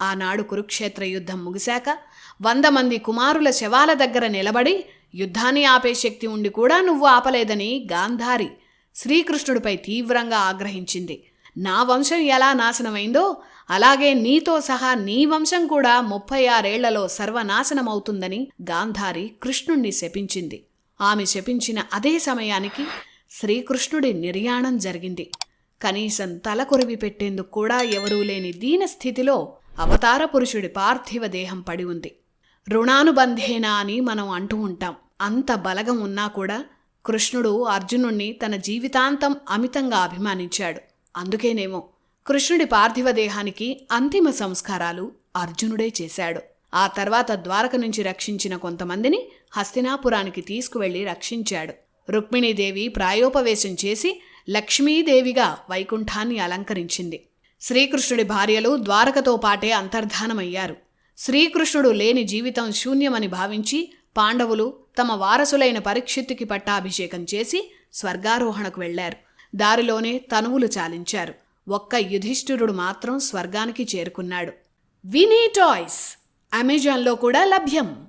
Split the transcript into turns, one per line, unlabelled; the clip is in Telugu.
ఆనాడు కురుక్షేత్ర యుద్ధం ముగిశాక వంద మంది కుమారుల శవాల దగ్గర నిలబడి యుద్ధాన్ని ఆపే శక్తి ఉండి కూడా నువ్వు ఆపలేదని గాంధారి శ్రీకృష్ణుడిపై తీవ్రంగా ఆగ్రహించింది. నా వంశం ఎలా నాశనమైందో అలాగే నీతో సహా నీ వంశం కూడా ముప్పై ఆరేళ్ళలో సర్వనాశనమవుతుందని గాంధారి కృష్ణుణ్ణి శపించింది. ఆమె శపించిన అదే సమయానికి శ్రీకృష్ణుడి నిర్యాణం జరిగింది. కనీసం తలకొరివి పెట్టేందుకు కూడా ఎవరూ లేని దీన స్థితిలో అవతార పురుషుడి పార్థివ దేహం పడి ఉంది. రుణానుబంధేనా అని మనం అంటూ ఉంటాం. అంత బలగం ఉన్నా కూడా కృష్ణుడు అర్జునుణ్ణి తన జీవితాంతం అమితంగా అభిమానించాడు. అందుకేనేమో కృష్ణుడి పార్థివ దేహానికి అంతిమ సంస్కారాలు అర్జునుడే చేశాడు. ఆ తర్వాత ద్వారక నుంచి రక్షించిన కొంతమందిని హస్తినాపురానికి తీసుకువెళ్ళి రక్షించాడు. రుక్మిణీదేవి ప్రాయోపవేశం చేసి లక్ష్మీదేవిగా వైకుంఠాన్ని అలంకరించింది. శ్రీకృష్ణుడి భార్యలు ద్వారకతో పాటే అంతర్ధానమయ్యారు. శ్రీకృష్ణుడు లేని జీవితం శూన్యమని భావించి పాండవులు తమ వారసులైన పరీక్షిత్తుకి పట్టాభిషేకం చేసి స్వర్గారోహణకు వెళ్ళారు దారిలోనే తనువులు చాలించారు. ఒక్క యుధిష్ఠిరుడు మాత్రం స్వర్గానికి చేరుకున్నాడు. Winnie toys! అమెజాన్లో కూడా లభ్యం.